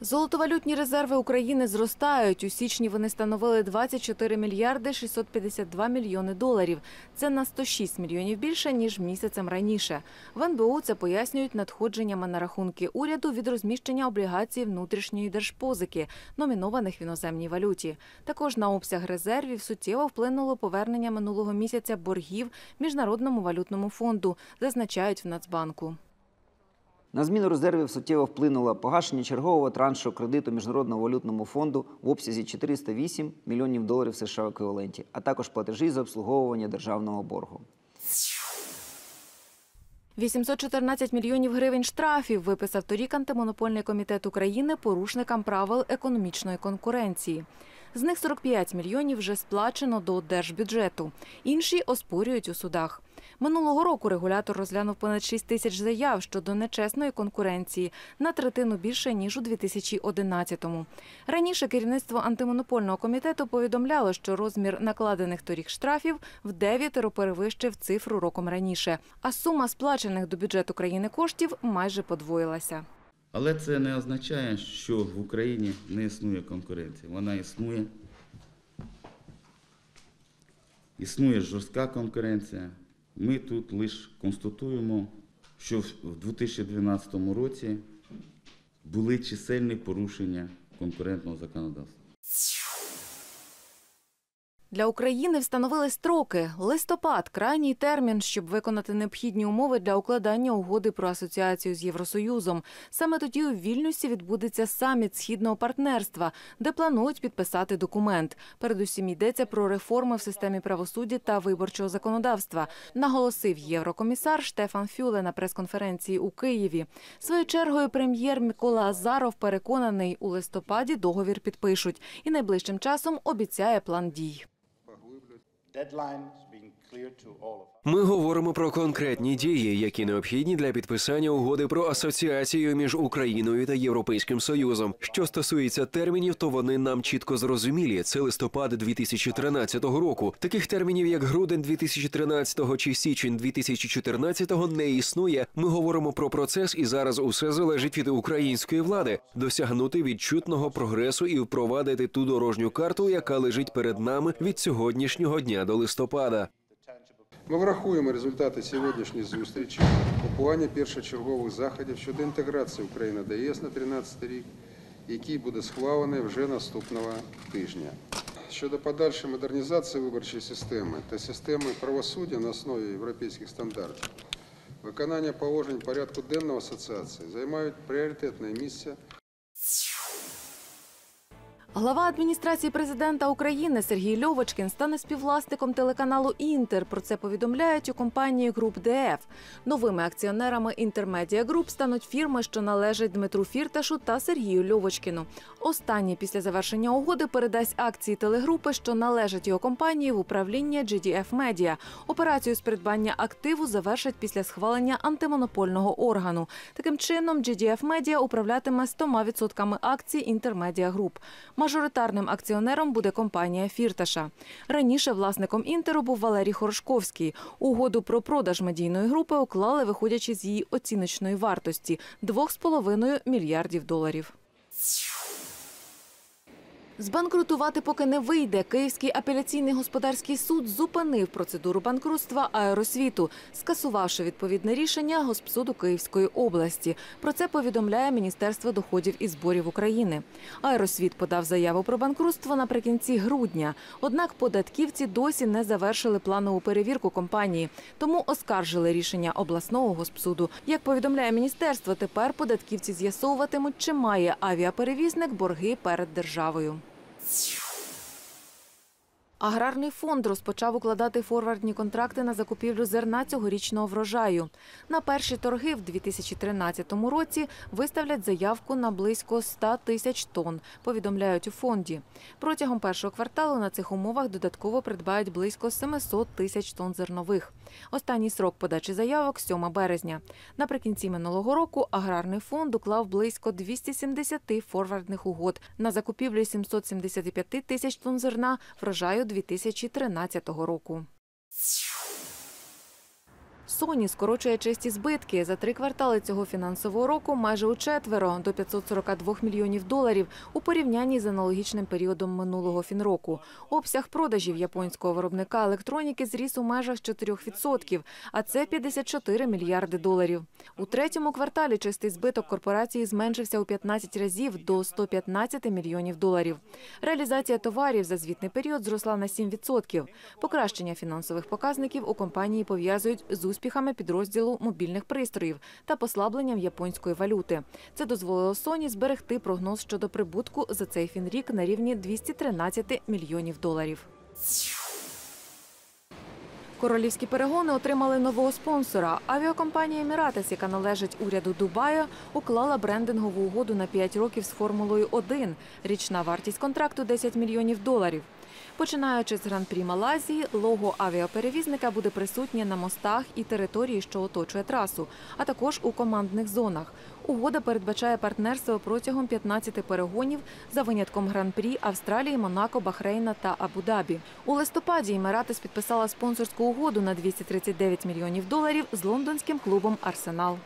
Золотовалютні резерви України зростають. У січні вони становили 24 мільярди 652 мільйони доларів. Це на 106 мільйонів більше, ніж місяцем раніше. В НБУ це пояснюють надходженнями на рахунки уряду від розміщення облігацій внутрішньої держпозики, номінованих в іноземній валюті. Також на обсяг резервів суттєво вплинуло повернення минулого місяця боргів Міжнародному валютному фонду, зазначають в Нацбанку. На зміну резервів суттєво вплинуло погашення чергового траншу кредиту Міжнародного валютному фонду в обсязі 408 мільйонів доларів США в еквіваленті, а також платежі за обслуговування державного боргу. 814 мільйонів гривень штрафів виписав торік антимонопольний комітет України порушникам правил економічної конкуренції. З них 45 мільйонів вже сплачено до держбюджету.Інші оспорюють у судах. Минулого року регулятор розглянув понад 6 тисяч заяв щодо нечесної конкуренції на третину більше ніж у 2011-му. Раніше керівництво антимонопольного комітету повідомляло, що розмір накладених торік штрафів в дев'ятеро перевищив цифру роком раніше, а сума сплачених до бюджету країни коштів майже подвоїлася. Але це не означає, що в Україні не існує конкуренція. Вона існує. Існує жорстка конкуренція. Ми тут лише констатуємо, що в 2012 році були чисельні порушення конкурентного законодавства. Для України встановили строки. Листопад крайній термін, щоб виконати необхідні умови для укладання угоди про асоціацію з Євросоюзом. Саме тоді у Вільнюсі відбудеться саміт східного партнерства, де планують підписати документ. Передусім йдеться про реформи в системі правосуддя та виборчого законодавства. Наголосив єврокомісар Штефан Фюле на прес-конференції у Києві. Своєю чергою прем'єр Микола Азаров переконаний, у листопаді договір підпишуть і найближчим часом обіцяє план дій. Deadlines. Ми говоримо про конкретні дії, які необхідні для підписання угоди про асоціацію між Україною та Європейським Союзом. Що стосується термінів, то вони нам чітко зрозумілі. Це листопад 2013 року. Таких термінів, як грудень 2013 чи січень 2014 не існує. Ми говоримо про процес, і зараз усе залежить від української влади досягнути відчутного прогресу і впровадити ту дорожню карту, яка лежить перед нами від сьогоднішнього дня до листопада. Ми врахуємо результати сьогоднішньої зустрічі плані першочергових заходів щодо інтеграції України до ЄС на 2013 рік, який буде схвалений вже наступного тижня. Щодо подальшої модернізації виборчої системи та системи правосуддя на основі європейських стандартів, виконання положень порядку денного асоціації займають пріоритетне місце Глава адміністрації президента України Сергій Льовочкін стане співвласником телеканалу Інтер. Про це повідомляють у компанії Груп ДФ. Новими акціонерами Інтермедіа Груп стануть фірми, що належать Дмитру Фірташу та Сергію Льовочкіну. Останній після завершення угоди передасть акції телегрупи, що належать його компанії в управління GDF Media. Операцію з придбання активу завершать після схвалення антимонопольного органу. Таким чином, GDF Media управлятиме 100% акцій Інтермедіа Груп. Мажоритарним акціонером буде компанія Фірташа. Раніше власником інтеру був Валерій Хорошковський. Угоду про продаж медійної групи уклали, виходячи з її оціночної вартості 2,5 мільярдів доларів. Збанкрутувати поки не вийде. Київський апеляційний господарський суд зупинив процедуру банкрутства аеросвіту, скасувавши відповідне рішення Госпсуду Київської області. Про це повідомляє Міністерство доходів і зборів України. Аеросвіт подав заяву про банкрутство наприкінці грудня. Однак податківці досі не завершили планову перевірку компанії, тому оскаржили рішення обласного госпсуду. Як повідомляє міністерство, тепер податківці з'ясовуватимуть, чи має авіаперевізник борги перед державою. Аграрний фонд розпочав укладати форвардні контракти на закупівлю зерна цьогорічного врожаю. На перші торги в 2013 році виставлять заявку на близько 100 тисяч тонн, повідомляють у фонді. Протягом першого кварталу на цих умовах додатково придбають близько 700 тисяч тонн зернових. Останній срок подачі заявок 7 березня. Наприкінці минулого року аграрний фонд уклав близько 270 форвардних угод на закупівлю 775 тисяч тонн зерна врожаю 2013 року. Sony скорочує чисті збитки за три квартали цього фінансового року майже у четверо до 542 мільйонів доларів у порівнянні з аналогічним періодом минулого фінроку. Обсяг продажів японського виробника електроніки зріс у межах 4%, а це 54 мільярди доларів. У третьому кварталі чистий збиток корпорації зменшився у 15 разів до 115 мільйонів доларів. Реалізація товарів за звітний період зросла на 7%. Покращення фінансових показників у компанії пов'язують з успіхами підрозділу мобільних пристроїв та послабленням японської валюти. Це дозволило Sony зберегти прогноз щодо прибутку за цей фінрік на рівні 213 мільйонів доларів. Королівські перегони отримали нового спонсора. Авіакомпанія Еміратес, яка належить уряду Дубая, уклала брендингову угоду на 5 років з Формулою 1. Річна вартість контракту 10 мільйонів доларів. Починаючи з гран-прі Малайзії, лого авіаперевізника буде присутнє на мостах і території, що оточує трасу, а також у командних зонах. Угода передбачає партнерство протягом 15 перегонів за винятком гран-прі Австралії, Монако, Бахрейна та Абу-Дабі. У листопаді Еміратес підписала спонсорську угоду на 239 мільйонів доларів з лондонським клубом Арсенал.